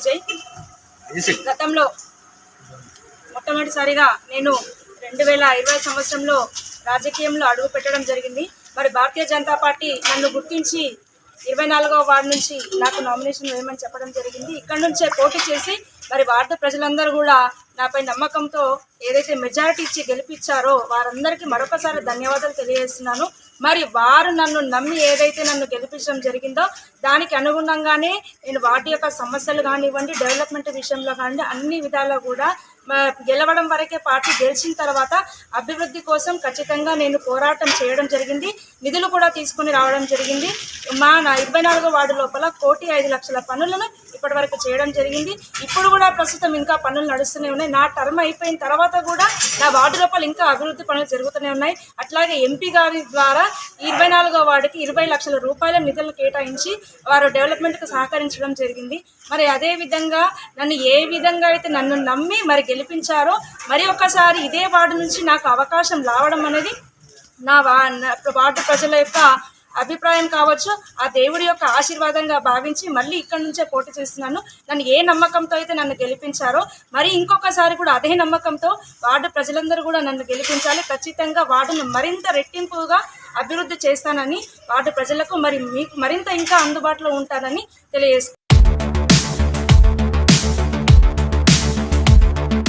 విజయ్. గతంలో మొట్టమొదటిసారిగా నేను రెండు వేల ఇరవై సంవత్సరంలో రాజకీయంలో అడుగు పెట్టడం జరిగింది. మరి భారతీయ జనతా పార్టీ నన్ను గుర్తించి ఇరవై నాలుగవ వార్డు నుంచి నాకు నామినేషన్ వేయమని చెప్పడం జరిగింది. ఇక్కడ నుంచే పోటీ చేసి మరి వార్డు ప్రజలందరూ కూడా నాపై నమ్మకంతో ఏదైతే మెజారిటీ ఇచ్చి గెలిపించారో వారందరికీ మరొకసారి ధన్యవాదాలు తెలియజేస్తున్నాను. మరి వారు నన్ను నమ్మి ఏదైతే నన్ను గెలిపించడం జరిగిందో దానికి అనుగుణంగానే నేను వాటి యొక్క సమస్యలు కానివ్వండి డెవలప్మెంట్ విషయంలో కానివ్వండి అన్ని విధాలా కూడా గెలవడం వరకే పార్టీ గెలిచిన తర్వాత అభివృద్ధి కోసం ఖచ్చితంగా నేను పోరాటం చేయడం జరిగింది. నిధులు కూడా తీసుకుని రావడం జరిగింది. మా నా ఇరవై నాలుగో వార్డు లోపల కోటి ఐదు లక్షల పనులను ఇప్పటి వరకు చేయడం జరిగింది. ఇప్పుడు కూడా ప్రస్తుతం ఇంకా పనులు నడుస్తూనే ఉన్నాయి. నా టర్మ్ అయిపోయిన తర్వాత కూడా నా వార్డు లోపల ఇంకా అభివృద్ధి పనులు జరుగుతూనే ఉన్నాయి. అట్లాగే ఎంపీ గారి ద్వారా ఇరవై నాలుగో వార్డుకి ఇరవై లక్షల రూపాయల నిధులు కేటాయించి వారు డెవలప్మెంట్కు సహకరించడం జరిగింది. మరి అదే విధంగా నన్ను ఏ విధంగా అయితే నన్ను నమ్మి మరి గెలిపించారో మరి ఒకసారి ఇదే వార్డు నుంచి నాకు అవకాశం రావడం అనేది నా వా వార్డు ప్రజల యొక్క అభిప్రాయం కావచ్చు ఆ దేవుడి యొక్క ఆశీర్వాదంగా భావించి మళ్ళీ ఇక్కడి నుంచే పోటీ చేస్తున్నాను. నన్ను ఏ నమ్మకంతో అయితే నన్ను గెలిపించారో మరి ఇంకొకసారి కూడా అదే నమ్మకంతో వార్డు ప్రజలందరూ కూడా నన్ను గెలిపించాలి. ఖచ్చితంగా వార్డును మరింత రెట్టింపుగా అభివృద్ధి చేస్తానని వార్డు ప్రజలకు మరి మీకు మరింత ఇంకా అందుబాటులో ఉంటానని తెలియజేస్తున్నాను